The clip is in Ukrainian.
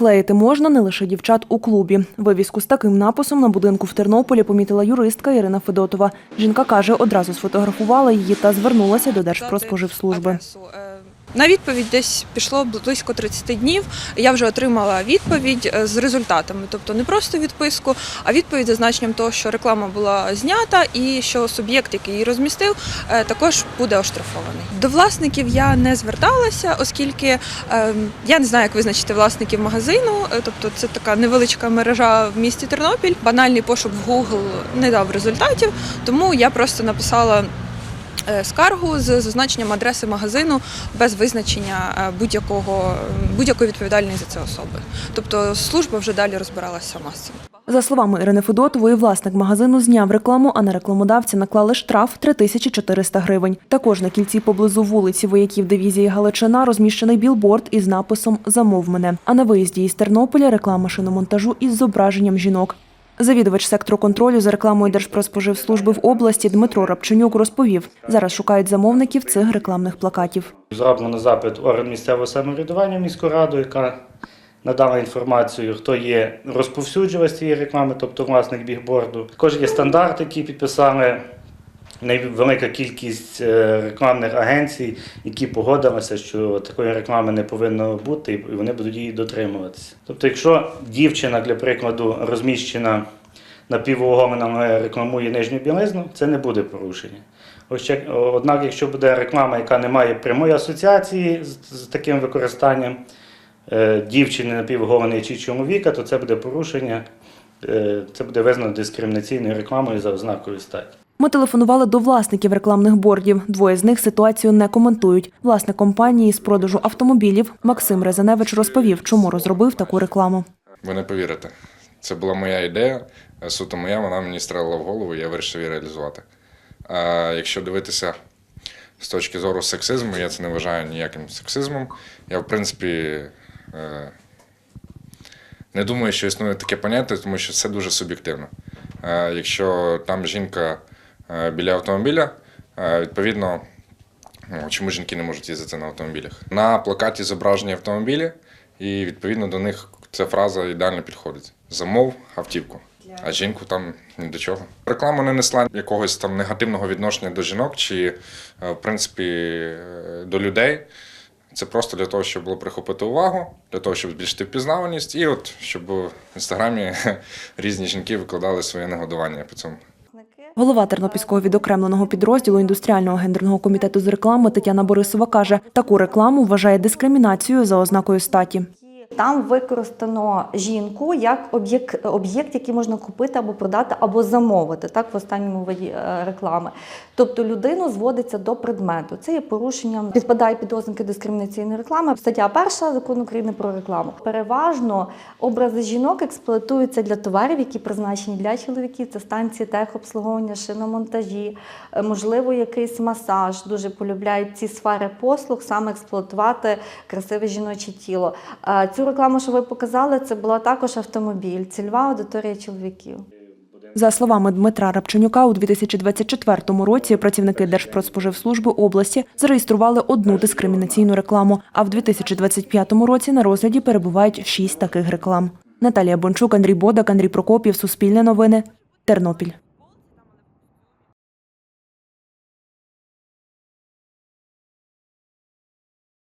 Клеїти можна не лише дівчат у клубі. Вивіску з таким написом на будинку в Тернополі помітила юристка Ірина Федотова. Жінка каже, одразу сфотографувала її та звернулася до Держпродспоживслужби. На відповідь десь пішло близько 30 днів. Я вже отримала відповідь е, з результатами, тобто не просто відписку, а відповідь з зазначенням того, що реклама була знята і що суб'єкт, який її розмістив, е, також буде оштрафований. До власників я не зверталася, оскільки е, я не знаю, як визначити власників магазину. е, Тобто це така невеличка мережа в місті Тернопіль. Банальний пошук в Google не дав результатів, тому я просто написала скаргу з зазначенням адреси магазину без визначення е, будь-якого будь-якої відповідальної за це особи. Тобто служба вже далі розбиралася сама з цим. За словами Ірини Федотової, власник магазину зняв рекламу, а на рекламодавця наклали штраф 3400 гривень. Також на кільці поблизу вулиці вояків дивізії Галичина розміщений білборд із написом Замов мене. А на виїзді із Тернополя реклама шиномонтажу із зображенням жінок. Завідувач сектору контролю за рекламою Держпродспоживслужби в області Дмитро Рапченюк розповів, зараз шукають замовників цих рекламних плакатів. Зроблено запит орган місцевого самоврядування міської раду, яка надала інформацію, хто є розповсюджувач цієї реклами, тобто власник бігборду. Також є стандарт, який підписали велика кількість е, рекламних агенцій, які погодилися, що такої реклами не повинно бути, і вони будуть її дотримуватися. Тобто, якщо дівчина, для прикладу, розміщена напівоголена, рекламує нижню білизну, це не буде порушення. Однак, якщо буде реклама, яка не має прямої асоціації з, таким використанням е, дівчини напівголеної чи чоловіка, то це буде порушення, е, це буде визнано дискримінаційною рекламою за ознакою статі. Ми телефонували до власників рекламних бордів. Двоє з них ситуацію не коментують. Власник компанії з продажу автомобілів Максим Резаневич розповів, чому розробив таку рекламу. Ви не повірите. Це була моя ідея, е, суто моя, вона мені стрелила в голову, я вирішив її реалізувати. А якщо дивитися з точки зору сексизму, я це не вважаю ніяким сексизмом. Я, в принципі, е, не думаю, що існує таке поняття, тому що це дуже суб'єктивно. Е, Якщо там жінка біля автомобіля, е, відповідно, ну, чому жінки не можуть їздити на автомобілях? На плакаті зображені автомобілі, і відповідно до них ця фраза ідеально підходить. Замов автівку. А жінку там ні до чого. Реклама не несла якогось там негативного відношення до жінок чи, е, в принципі, е, до людей. Це просто для того, щоб було прихопити увагу, для того, щоб збільшити впізнаваність, і от щоб в інстаграмі різні жінки викладали своє негодування по цьому. Голова Тернопільського відокремленого підрозділу індустріального гендерного комітету з реклами Тетяна Борисова каже, таку рекламу вважає дискримінацією за ознакою статі. Там використано жінку як об'єкт, об'єкт, який можна купити або продати, або замовити, так в останньому виді е, реклами. Тобто людину зводиться до предмету. Це є порушенням, підпадає під ознаки дискримінаційної реклами. Стаття перша закону України про рекламу. Переважно образи жінок експлуатуються для товарів, які призначені для чоловіків. Це станції техобслуговування, шиномонтажі, е, можливо, якийсь масаж. Дуже полюбляють ці сфери послуг, саме експлуатувати красиве жіноче тіло. Цю рекламу, що ви показали, це була також автомобіль, цільова аудиторія чоловіків. За словами Дмитра Рабченюка, у 2024 році працівники Держпродспоживслужби області зареєстрували одну дискримінаційну рекламу, а в 2025 році на розгляді перебувають шість таких реклам. Наталія Бончук, Андрій Бодак, Андрій Прокопів, Суспільне новини, Тернопіль.